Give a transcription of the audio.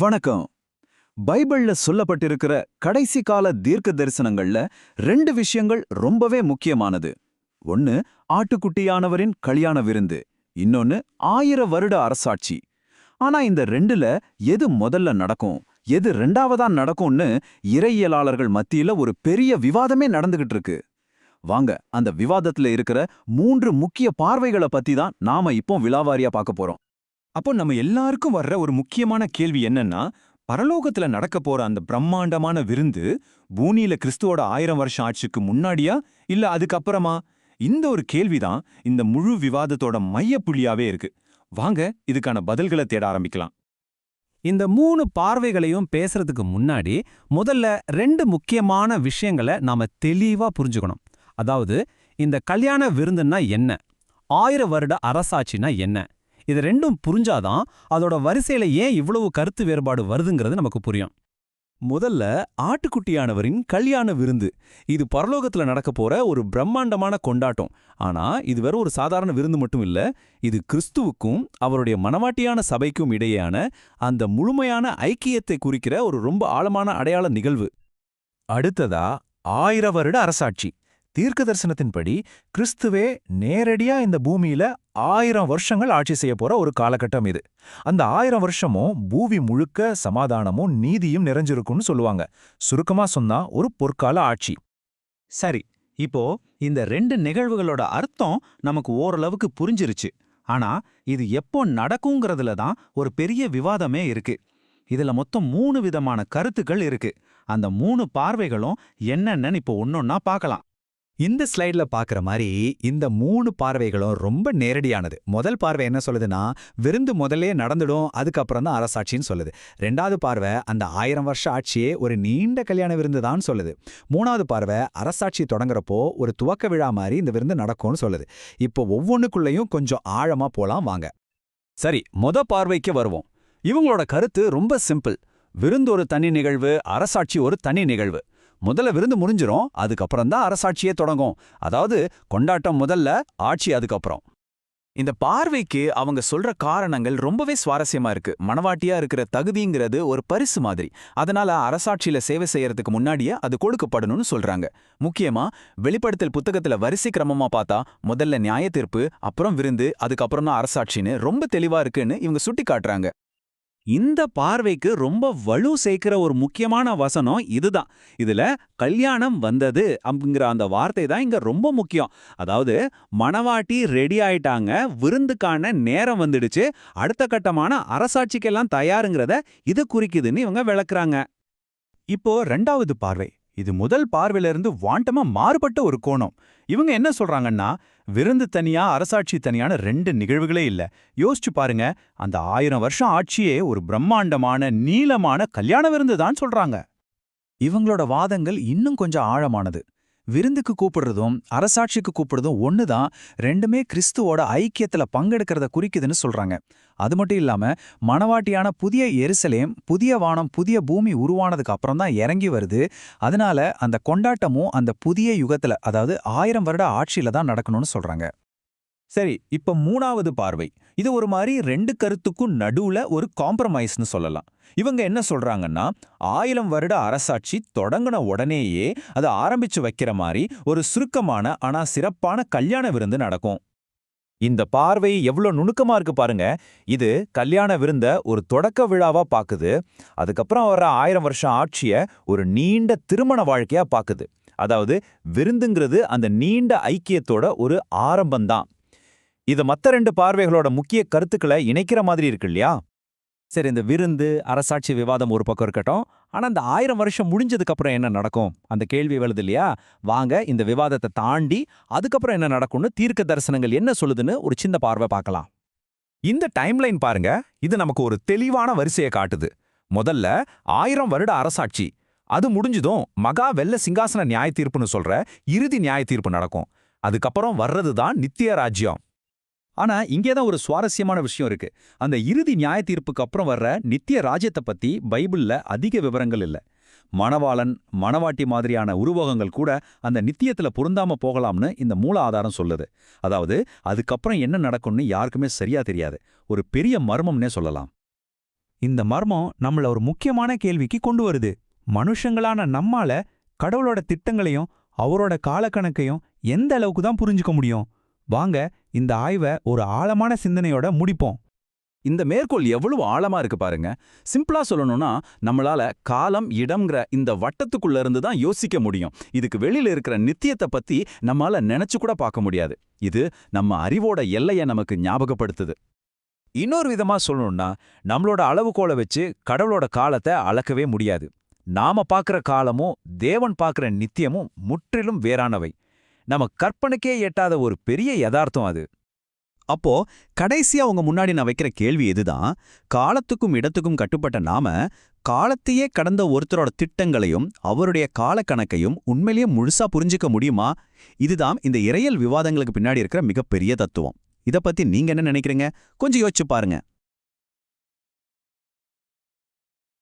வணக்கம். பைபிள்ல சொல்லப்பட்டிருக்கிற கடைசி கால தீர்க்க தரிசனங்கள்ல ரெண்டு விஷயங்கள் ரொம்பவே முக்கியமானது. ஒன்னு ஆட்டுக்குட்டியானவரின் கல்யாண விருந்து. இன்னொன்னு ஆயிர வருட அரசாட்சி. ஆனா இந்த ரெண்டுல எது முதல்ல நடக்கும்? எது ரெண்டாவதா நடக்கும்னு இறையியலாளர்கள் மத்தியில ஒரு பெரிய விவாதமே நடந்துகிட்டு இருக்கு வாங்க அந்த விவாதத்துல இருக்கிற மூன்று முக்கிய பார்வைகளை பத்தி தான் நாம இப்போ விலாவாரியா பார்க்க போறோம். அப்போ நம்ம எல்லாருக்கும் வர்ற ஒரு முக்கியமான கேள்வி என்னன்னா பரலோகத்துல நடக்க போற அந்த பிரம்மாண்டமான விருந்து பூனியில கிறிஸ்துவோட ஆயிரம் வருஷம் ஆட்சிக்கு முன்னாடியா இல்ல அதுக்கப்புறமா? இந்த ஒரு கேள்விதான் இந்த முழு விவாதத்தோட மையப்புள்ளியாவே இருக்கு. வாங்க இதுக்கான பதில்களை தேட ஆரம்பிக்கலாம். இந்த மூணு பார்வைகளையும் பேசுறதுக்கு முன்னாடி முதல்ல ரெண்டு முக்கியமான விஷயங்களை நாம தெளிவா புரிஞ்சுக்கணும். அதாவது இந்த கல்யாண விருந்துன்னா என்ன? ஆயிர வருட அரசாட்சினா என்ன? இது ரெண்டும் புரிஞ்சாதான் அதோட வரிசையில ஏன் இவ்வளவு கருத்து வேறுபாடு வருதுங்கிறது நமக்கு புரியும். முதல்ல ஆட்டுக்குட்டியானவரின் கல்யாண விருந்து. இது பரலோகத்துல நடக்க போற ஒரு பிரம்மாண்டமான கொண்டாட்டம். ஆனா இது வெறும் ஒரு சாதாரண விருந்து மட்டும் இல்ல இது கிறிஸ்துவுக்கும் அவருடைய மனவாட்டியான சபைக்கும் இடையேயான அந்த முழுமையான ஐக்கியத்தை குறிக்கிற ஒரு ரொம்ப ஆழமான அடையாள நிகழ்வு. அடுத்ததா ஆயிர வருட அரசாட்சி. தீர்க்க தரிசனத்தின்படி கிறிஸ்துவே நேரடியா இந்த பூமியில ஆயிரம் வருஷங்கள் ஆட்சி செய்ய போற ஒரு காலகட்டம் இது. அந்த ஆயிரம் வருஷமும் பூமி முழுக்க சமாதானமும் நீதியும் நிறைஞ்சிருக்கும்னு சொல்லுவாங்க. சுருக்கமா சொன்னா ஒரு பொற்கால ஆட்சி. சரி இப்போ இந்த ரெண்டு நிகழ்வுகளோட அர்த்தம் நமக்கு ஓரளவுக்கு புரிஞ்சிருச்சு. ஆனா இது எப்போ நடக்குங்கிறதுல தான் ஒரு பெரிய விவாதமே இருக்கு. இதுல மொத்தம் மூணு விதமான கருத்துக்கள் இருக்கு. அந்த மூணு பார்வைகளும் என்னென்னு இப்போ ஒன்னொன்னா பார்க்கலாம். இந்த ஸ்லைட்ல பாக்குற மாதிரி இந்த மூணு பார்வைகளும் ரொம்ப நேரடியானது. முதல் பார்வை என்ன சொல்லுதுன்னா விருந்து முதல்லே நடந்துடும் அதுக்கப்புறம் தான் அரசாட்சின்னு சொல்லுது. ரெண்டாவது பார்வை அந்த ஆயிரம் வருஷ ஆட்சியே ஒரு நீண்ட கல்யாண விருந்து தான் சொல்லுது. மூணாவது பார்வை அரசாட்சி தொடங்குறப்போ ஒரு துவக்க விழா மாதிரி இந்த விருந்து நடக்கும்னு சொல்லுது. இப்போ ஒவ்வொன்றுக்குள்ளேயும் கொஞ்சம் ஆழமா போலாம் வாங்க. சரி மொத பார்வைக்கு வருவோம். இவங்களோட கருத்து ரொம்ப சிம்பிள். விருந்து ஒரு தனி நிகழ்வு அரசாட்சி ஒரு தனி நிகழ்வு. முதல்ல விருந்து முடிஞ்சிரும் அதுக்கப்புறம் தான் அரசாட்சியே தொடங்கும். அதாவது கொண்டாட்டம் முதல்ல ஆட்சி அதுக்கப்புறம். இந்த பார்வைக்கு அவங்க சொல்ற காரணங்கள் ரொம்பவே சுவாரஸ்யமா இருக்கு. மணவாட்டியா இருக்கிற தகுதிங்கிறது ஒரு பரிசு மாதிரி. அதனால அரசாட்சியில சேவை செய்யறதுக்கு முன்னாடியே அது கொடுக்கப்படணும்னு சொல்றாங்க. முக்கியமா வெளிப்படுத்தல் புத்தகத்துல வரிசை கிரமமா பார்த்தா முதல்ல நியாய தீர்ப்பு அப்புறம் விருந்து அதுக்கப்புறம் தான் அரசாட்சின்னு ரொம்ப தெளிவா இருக்குன்னு இவங்க சுட்டி காட்டுறாங்க இந்த பார்வைக்கு ரொம்ப வலு சேர்க்கிற ஒரு முக்கியமான வசனம் இதுதான். இதுல கல்யாணம் வந்தது அப்படிங்கிற அந்த வார்த்தை தான் இங்க ரொம்ப முக்கியம். அதாவது மணவாட்டி ரெடி ஆயிட்டாங்க விருந்துக்கான நேரம் வந்துடுச்சு அடுத்த கட்டமான அரசாட்சிக்கெல்லாம் தயாருங்கிறத இது குறிக்குதுன்னு இவங்க விளக்குறாங்க. இப்போ ரெண்டாவது பார்வை. இது முதல் பார்வையிலிருந்து வாண்டமா மாறுபட்ட ஒரு கோணம். இவங்க என்ன சொல்றாங்கன்னா விருந்து தனியா அரசாட்சி தனியான ரெண்டு நிகழ்வுகளே இல்ல. யோசிச்சு பாருங்க அந்த ஆயிரம் வருஷம் ஆட்சியே ஒரு பிரம்மாண்டமான நீளமான கல்யாண விருந்து தான் சொல்றாங்க. இவங்களோட வாதங்கள் இன்னும் கொஞ்சம் ஆழமானது. விருந்துக்கு கூப்பிடுறதும் அரசாட்சிக்கு கூப்பிடுறதும் ஒன்று தான் ரெண்டுமே கிறிஸ்துவோட ஐக்கியத்துல பங்கெடுக்கிறத குறிக்குதுன்னு சொல்றாங்க. அது மட்டும் இல்லாம மணவாட்டியான புதிய எருசலேம் புதிய வானம் புதிய பூமி உருவானதுக்கு அப்புறம் தான் இறங்கி வருது. அதனால அந்த கொண்டாட்டமும் அந்த புதிய யுகத்துல அதாவது ஆயிரம் வருட ஆட்சியில தான் நடக்கணும்னு சொல்றாங்க. சரி இப்ப மூணாவது பார்வை. இது ஒரு மாதிரி ரெண்டு கருத்துக்கும் நடுவுல ஒரு காம்ப்ரமைஸ்னு சொல்லலாம். இவங்க என்ன சொல்றாங்கன்னா ஆயிரம் வருட அரசாட்சி தொடங்கின உடனேயே அதை ஆரம்பிச்சு வைக்கிற மாதிரி ஒரு சுருக்கமான ஆனா சிறப்பான கல்யாண விருந்து நடக்கும். இந்த பார்வை எவ்வளோ நுணுக்கமா இருக்கு பாருங்க. இது கல்யாண விருந்த ஒரு தொடக்க விழாவா பாக்குது. அதுக்கப்புறம் வர்ற ஆயிரம் வருஷம் ஆட்சிய ஒரு நீண்ட திருமண வாழ்க்கையா பாக்குது. அதாவது விருந்துங்கிறது அந்த நீண்ட ஐக்கியத்தோட ஒரு ஆரம்பம்தான். இது மத்த ரெண்டு பார்வைகளோட முக்கிய கருத்துக்களை இணைக்கிற மாதிரி இருக்கு இல்லையா? சரி இந்த விருந்து அரசாட்சி விவாதம் ஒரு பக்கம் இருக்கட்டும். ஆனா இந்த ஆயிரம் வருஷம் முடிஞ்சதுக்கு அப்புறம் என்ன நடக்கும்? அந்த கேள்வி வருது இல்லையா? வாங்க இந்த விவாதத்தை தாண்டி அதுக்கப்புறம் என்ன நடக்கும்னு தீர்க்க தரிசனங்கள் என்ன சொல்லுதுன்னு ஒரு சின்ன பார்வை பார்க்கலாம். இந்த டைம்லைன் பாருங்க இது நமக்கு ஒரு தெளிவான வரிசையை காட்டுது. முதல்ல ஆயிரம் வருட அரசாட்சி. அது முடிஞ்சதும் மகா வெள்ள சிங்காசன நியாய தீர்ப்புன்னு சொல்ற இறுதி நியாய தீர்ப்பு நடக்கும். அதுக்கப்புறம் வர்றது தான் நித்திய ராஜ்யம். ஆனா இங்கே தான் ஒரு சுவாரஸ்யமான விஷயம் இருக்கு. அந்த இறுதி நியாய தீர்ப்புக்கு அப்புறம் வர்ற நித்திய ராஜ்யத்தை பத்தி பைபிள்ல அதிக விவரங்கள் இல்ல. மணவாளன் மணவாட்டி மாதிரியான உருவகங்கள் கூட அந்த நித்தியத்துல பொருந்தாம போகலாம்னு இந்த மூல ஆதாரம் சொல்லுது. அதாவது அதுக்கப்புறம் என்ன நடக்கும்னு யாருக்குமே சரியா தெரியாது. ஒரு பெரிய மர்மம்னே சொல்லலாம். இந்த மர்மம் நம்மள ஒரு முக்கியமான கேள்விக்கு கொண்டு வருது. மனுஷங்களான நம்மால கடவுளோட திட்டங்களையும் அவரோட காலக்கணக்கையும் எந்த அளவுக்கு தான் புரிஞ்சுக்க முடியும்? வாங்க இந்த ஆய்வை ஒரு ஆழமான சிந்தனையோட முடிப்போம். இந்த மேற்கோள் எவ்வளவு ஆழமா இருக்கு பாருங்க. சிம்பிளா சொல்லணும்னா நம்மளால காலம் இடம்ங்கிற இந்த வட்டத்துக்குள்ள இருந்து தான் யோசிக்க முடியும். இதுக்கு வெளியில இருக்கிற நித்தியத்தை பத்தி நம்மால நினைச்சு கூட பார்க்க முடியாது. இது நம்ம அறிவோட எல்லைய நமக்கு ஞாபகப்படுத்துது. இன்னொரு விதமா சொல்லணும்னா நம்மளோட அளவுகோலை வச்சு கடவுளோட காலத்தை அளக்கவே முடியாது. நாம பார்க்கிற காலமும் தேவன் பார்க்கிற நித்தியமும் முற்றிலும் வேறானவை. நம்ம கற்பனைக்கே எட்டாத ஒரு பெரிய யதார்த்தம் அது. அப்போ கடைசியா உங்க முன்னாடி நான் வைக்கிற கேள்வி இதுதான் காலத்துக்கும் இடத்துக்கும் கட்டுப்பட்ட நாம காலத்தையே கடந்த ஒருத்தரோட திட்டங்களையும் அவருடைய காலக்கணக்கையும் உண்மையிலேயே முழுசா புரிஞ்சுக்க முடியுமா? இதுதான் இந்த இறையல் விவாதங்களுக்கு பின்னாடி இருக்கிற மிகப்பெரிய தத்துவம். இத பத்தி நீங்க என்ன நினைக்கிறீங்க? கொஞ்சம் யோசிச்சு பாருங்க.